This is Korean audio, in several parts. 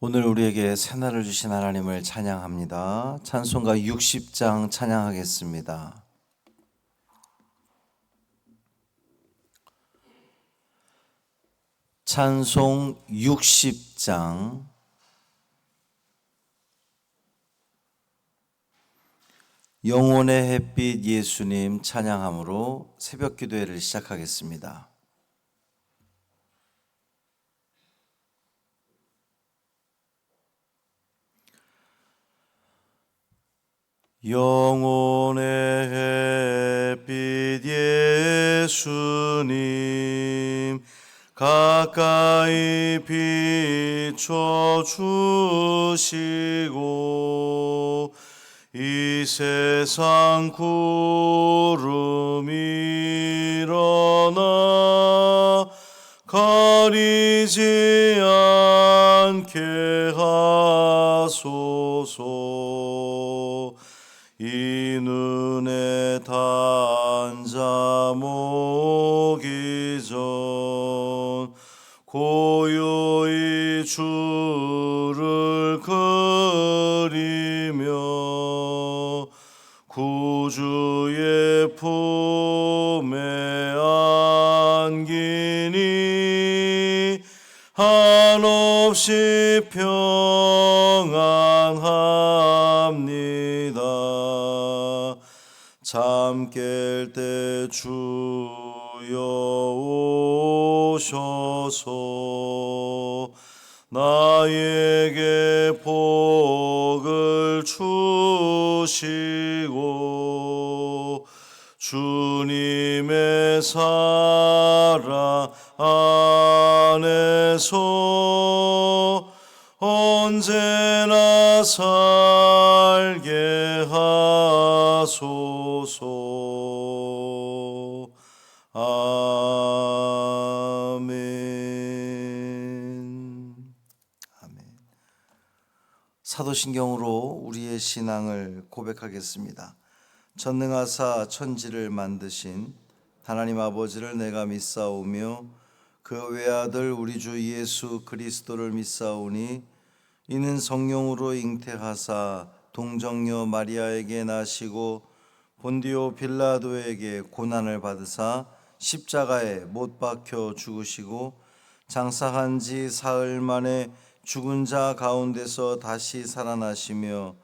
오늘 우리에게 새날을 주신 하나님을 찬양합니다. 찬송가 60장 찬양하겠습니다. 찬송 60장 영혼의 햇빛 예수님 찬양함으로 새벽 기도회를 시작하겠습니다. 영혼의 햇빛 예수님 가까이 비춰 주시고 이 세상 구름 일어나 가리지 않게 하소서. 이 눈에 단자 모기 전 고요히 주를 그리며 구주의 품에 안기니 한없이 평 깰 때 주여 오셔서 나에게 복을 주시고 주님의 사랑 안에서 고백하겠습니다. 전능하사 천지를 만드신 하나님 아버지를 내가 믿사오며 그 외아들 우리 주 예수 그리스도를 믿사오니 이는 성령으로 잉태하사 동정녀 마리아에게 나시고 본디오 빌라도에게 고난을 받으사 십자가에 못 박혀 죽으시고 장사한 지 사흘 만에 죽은 자 가운데서 다시 살아나시며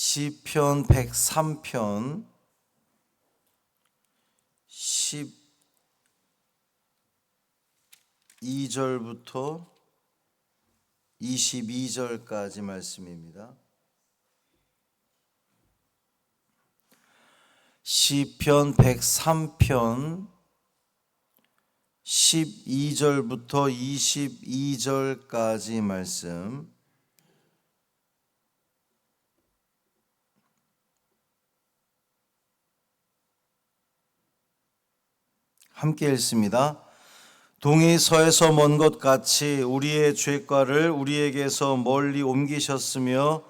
시편 103편 12절부터 22절까지 말씀입니다. 시편 103편 12절부터 22절까지 말씀 함께 읽습니다. 동이 서에서 먼 것 같이 우리의 죄과를 우리에게서 멀리 옮기셨으며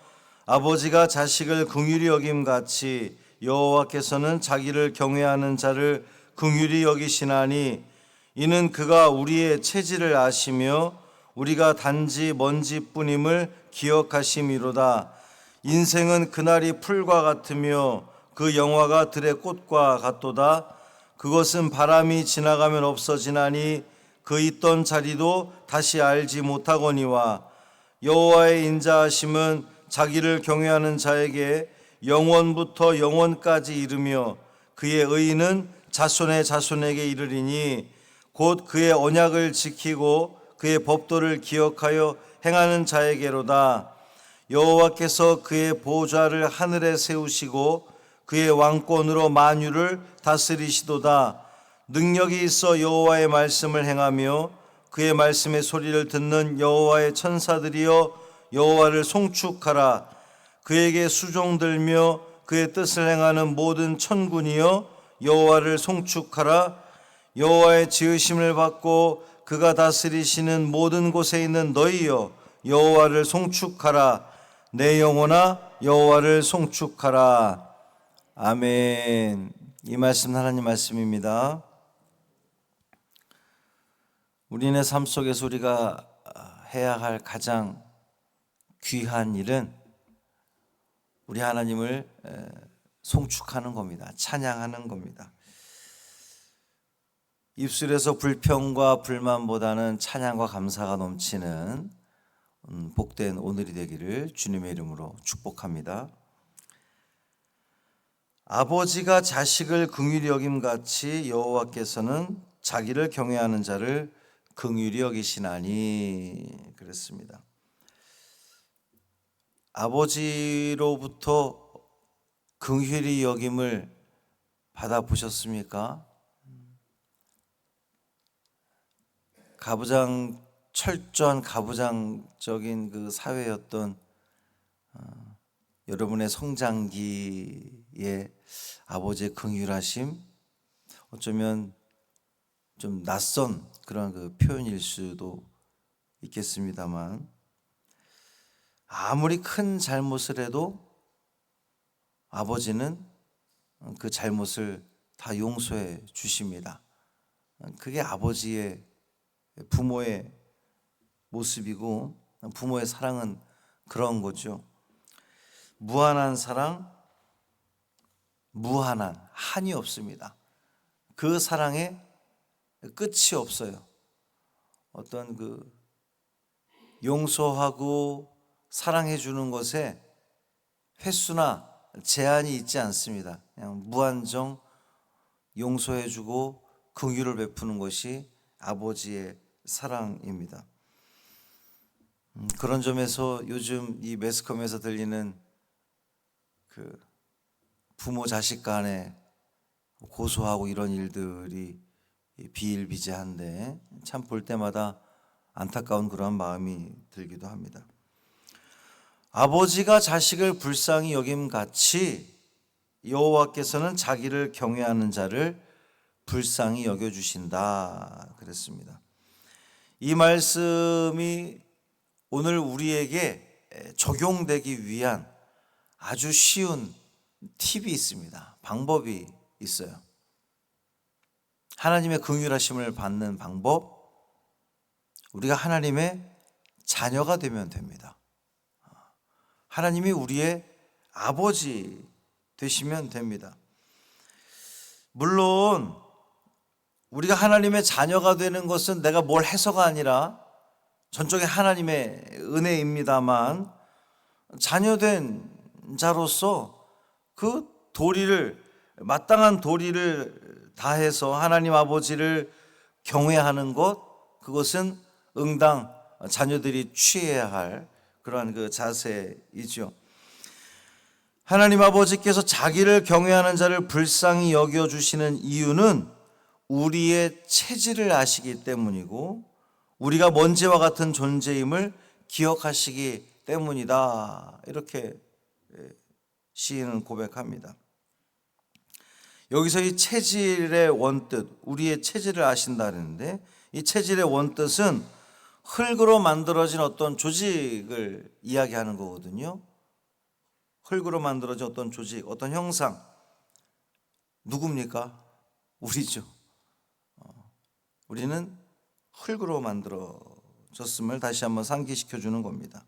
아버지가 자식을 긍휼히 여김 같이 여호와께서는 자기를 경외하는 자를 긍휼히 여기시나니 이는 그가 우리의 체질을 아시며 우리가 단지 먼지뿐임을 기억하심이로다. 인생은 그날이 풀과 같으며 그 영화가 들의 꽃과 같도다. 그것은 바람이 지나가면 없어지나니 그 있던 자리도 다시 알지 못하거니와 여호와의 인자하심은 자기를 경외하는 자에게 영원부터 영원까지 이르며 그의 의인은 자손의 자손에게 이르리니 곧 그의 언약을 지키고 그의 법도를 기억하여 행하는 자에게로다. 여호와께서 그의 보좌를 하늘에 세우시고 그의 왕권으로 만유를 다스리시도다. 능력이 있어 여호와의 말씀을 행하며 그의 말씀의 소리를 듣는 여호와의 천사들이여 여호와를 송축하라. 그에게 수종들며 그의 뜻을 행하는 모든 천군이여 여호와를 송축하라. 여호와의 지으심을 받고 그가 다스리시는 모든 곳에 있는 너희여 여호와를 송축하라. 내 영혼아 여호와를 송축하라 아멘 이 말씀 하나님 말씀입니다 우리네 삶 속에서 우리가 해야 할 가장 귀한 일은 우리 하나님을 에, 송축하는 겁니다. 찬양하는 겁니다. 입술에서 불평과 불만보다는 찬양과 감사가 넘치는 음, 복된 오늘이 되기를 주님의 이름으로 축복합니다. 아버지가 자식을 긍휼히 여김 같이 여호와께서는 자기를 경외하는 자를 긍휼히 여기시나니 그랬습니다. 아버지로부터 긍휼히 여김을 받아 보셨습니까? 가부장 철저한 가부장적인 그 사회였던 어, 여러분의 성장기에 아버지의 긍휼하심 어쩌면 좀 낯선 그런 그 표현일 수도 있겠습니다만 아무리 큰 잘못을 해도 아버지는 그 잘못을 다 용서해 주십니다. 그게 아버지의 부모의 모습이고 부모의 사랑은 그런 거죠. 무한한 사랑, 무한한 한이 없습니다. 그 사랑에 끝이 없어요. 어떤 그 용서하고 사랑해 주는 것에 횟수나 제한이 있지 않습니다. 그냥 무한정 용서해 주고 긍휼을 베푸는 것이 아버지의 사랑입니다. 음, 그런 점에서 요즘 이 매스컴에서 들리는 그 부모 자식 간에 고소하고 이런 일들이 비일비재한데 참 볼 때마다 안타까운 그러한 마음이 들기도 합니다. 아버지가 자식을 불쌍히 여김 같이 여호와께서는 자기를 경외하는 자를 불쌍히 여겨 주신다 그랬습니다. 이 말씀이 오늘 우리에게 적용되기 위한 아주 쉬운 팁이 있습니다. 방법이 있어요. 하나님의 긍휼하심을 받는 방법 우리가 하나님의 자녀가 되면 됩니다. 하나님이 우리의 아버지 되시면 됩니다. 물론 우리가 하나님의 자녀가 되는 것은 내가 뭘 해서가 아니라 전적인 하나님의 은혜입니다만 자녀된 자로서 그 도리를 마땅한 도리를 다해서 하나님 아버지를 경외하는 것 그것은 응당 자녀들이 취해야 할 그러한 그 자세이죠. 하나님 아버지께서 자기를 경외하는 자를 불쌍히 여겨 주시는 이유는 우리의 체질을 아시기 때문이고 우리가 먼지와 같은 존재임을 기억하시기 때문이다. 이렇게 예, 시인은 고백합니다. 여기서 이 체질의 원뜻, 우리의 체질을 아신다는데 이 체질의 원뜻은 흙으로 만들어진 어떤 조직을 이야기하는 거거든요. 흙으로 만들어진 어떤 조직, 어떤 형상. 누굽니까? 우리죠. 어, 우리는 흙으로 만들어졌음을 다시 한번 상기시켜 주는 겁니다.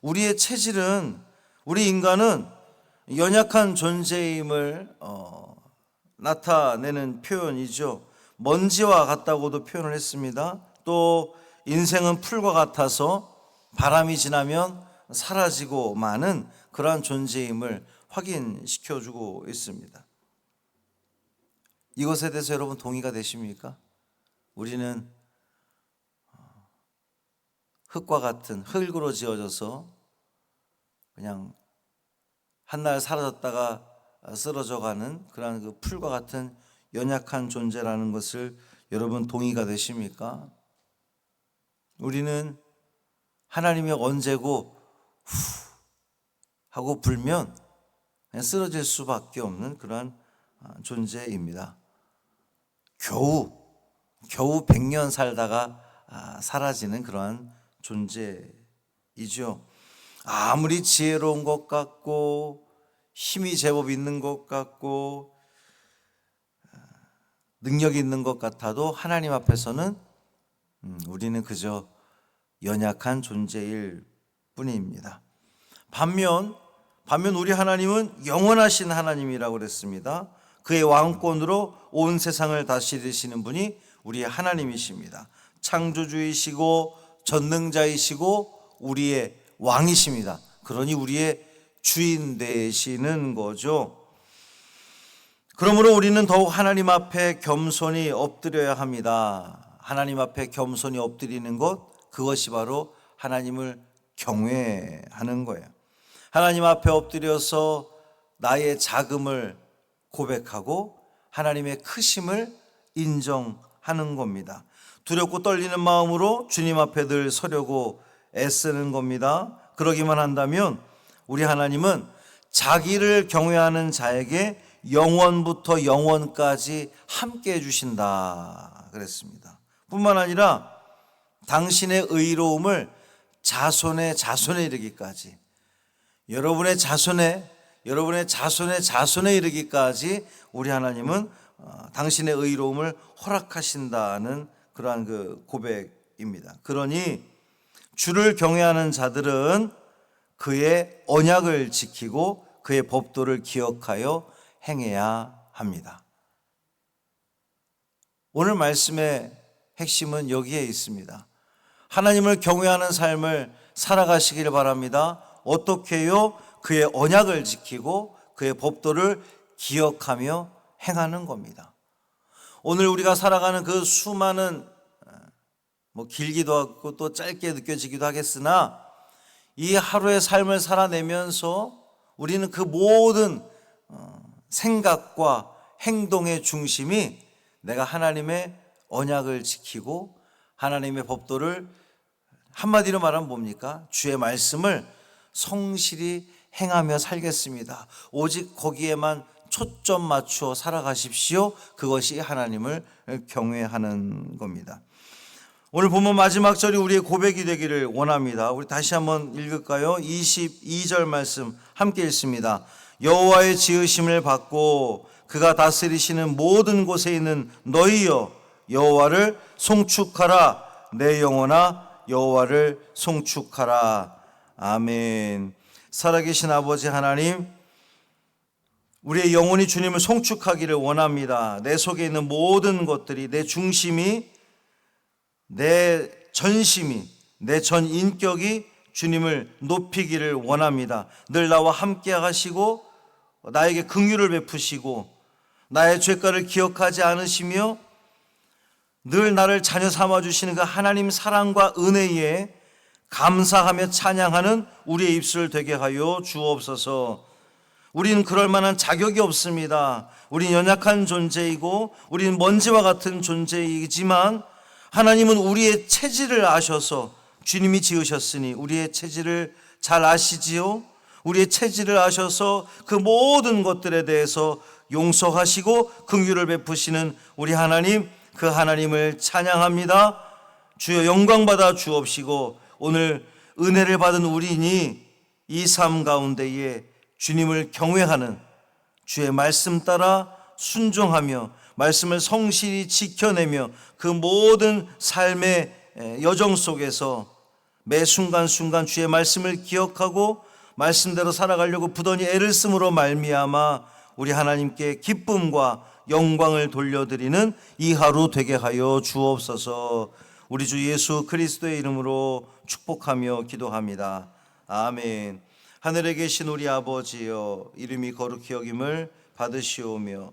우리의 체질은 우리 인간은 연약한 존재임을 어, 나타내는 표현이죠. 먼지와 같다고도 표현을 했습니다. 또 인생은 풀과 같아서 바람이 지나면 사라지고 마는 그러한 존재임을 확인시켜 주고 있습니다. 이것에 대해서 여러분 동의가 되십니까? 우리는 어, 흙과 같은 흙으로 지어져서 그냥 한날 사라졌다가 쓰러져 가는 그러한 그 풀과 같은 연약한 존재라는 것을 여러분 동의가 되십니까? 우리는 하나님의 언제고 후 하고 불면 쓰러질 수밖에 없는 그러한 아, 존재입니다. 겨우 겨우 100년 살다가 아, 사라지는 그러한 존재이죠. 아무리 지혜로운 것 같고 힘이 제법 있는 것 같고 아, 능력 있는 것 같아도 하나님 앞에서는 음, 우리는 그저 연약한 존재일 뿐입니다. 반면 반면 우리 하나님은 영원하신 하나님이라고 그랬습니다. 그의 왕권으로 온 세상을 다스리시는 분이 우리 하나님이십니다. 창조주이시고 전능자이시고 우리의 왕이십니다. 그러니 우리의 주인 되시는 거죠. 그러므로 우리는 더욱 하나님 앞에 겸손히 엎드려야 합니다. 하나님 앞에 겸손히 엎드리는 것, 그것이 바로 하나님을 경외하는 거예요. 하나님 앞에 엎드려서 나의 자금을 고백하고 하나님의 크심을 인정하는 겁니다. 두렵고 떨리는 마음으로 주님 앞에 늘 서려고 애쓰는 겁니다. 그러기만 한다면 우리 하나님은 자기를 경외하는 자에게 영원부터 영원까지 함께 해주신다 그랬습니다. 뿐만 아니라 당신의 의로움을 자손의 자손에 이르기까지 여러분의 자손에 여러분의 자손의 자손에 이르기까지 우리 하나님은 어, 당신의 의로움을 허락하신다는 그러한 그 고백입니다. 그러니 주를 경외하는 자들은 그의 언약을 지키고 그의 법도를 기억하여 행해야 합니다. 오늘 말씀의 핵심은 여기에 있습니다. 하나님을 경외하는 삶을 살아가시길 바랍니다. 어떻게요? 그의 언약을 지키고 그의 법도를 기억하며 행하는 겁니다. 오늘 우리가 살아가는 그 수많은 뭐 길기도 하고 또 짧게 느껴지기도 하겠으나 이 하루의 삶을 살아내면서 우리는 그 모든 어, 생각과 행동의 중심이 내가 하나님의 언약을 지키고 하나님의 법도를 한마디로 말하면 뭡니까? 주의 말씀을 성실히 행하며 살겠습니다. 오직 거기에만 초점 맞추어 살아가십시오. 그것이 하나님을 경외하는 겁니다. 오늘 본문 마지막 절이 우리의 고백이 되기를 원합니다. 우리 다시 한번 읽을까요? 22절 말씀 함께 읽습니다. 여호와의 지으심을 받고 그가 다스리시는 모든 곳에 있는 너희여 여호와를 송축하라 내 영혼아 여호와를 송축하라 아멘. 살아계신 아버지 하나님 우리의 영혼이 주님을 송축하기를 원합니다. 내 속에 있는 모든 것들이 내 중심이 내 전심이 내 전 인격이 주님을 높이기를 원합니다. 늘 나와 함께 하시고 나에게 긍휼을 베푸시고 나의 죄가를 기억하지 않으시며 늘 나를 자녀 삼아 주시는 그 하나님 사랑과 은혜에 감사하며 찬양하는 우리의 입술 되게 하여 주옵소서. 우리는 그럴 만한 자격이 없습니다. 우린 연약한 존재이고 우리는 먼지와 같은 존재이지만 하나님은 우리의 체질을 아셔서 주님이 지으셨으니 우리의 체질을 잘 아시지요? 우리의 체질을 아셔서 그 모든 것들에 대해서 용서하시고 긍휼을 베푸시는 우리 하나님 그 하나님을 찬양합니다. 주여 영광 받아 주옵시고 오늘 은혜를 받은 우리니 이 삶 가운데에 주님을 경외하는 주의 말씀 따라 순종하며 말씀을 성실히 지켜내며 그 모든 삶의 여정 속에서 매 순간순간 주의 말씀을 기억하고 말씀대로 살아가려고 부단히 애를 쓰므로 말미암아 우리 하나님께 기쁨과 영광을 돌려드리는 이 하루 되게 하여 주옵소서. 우리 주 예수 그리스도의 이름으로 축복하며 기도합니다. 아멘. 하늘에 계신 우리 아버지여 이름이 거룩히 여김을 받으시오며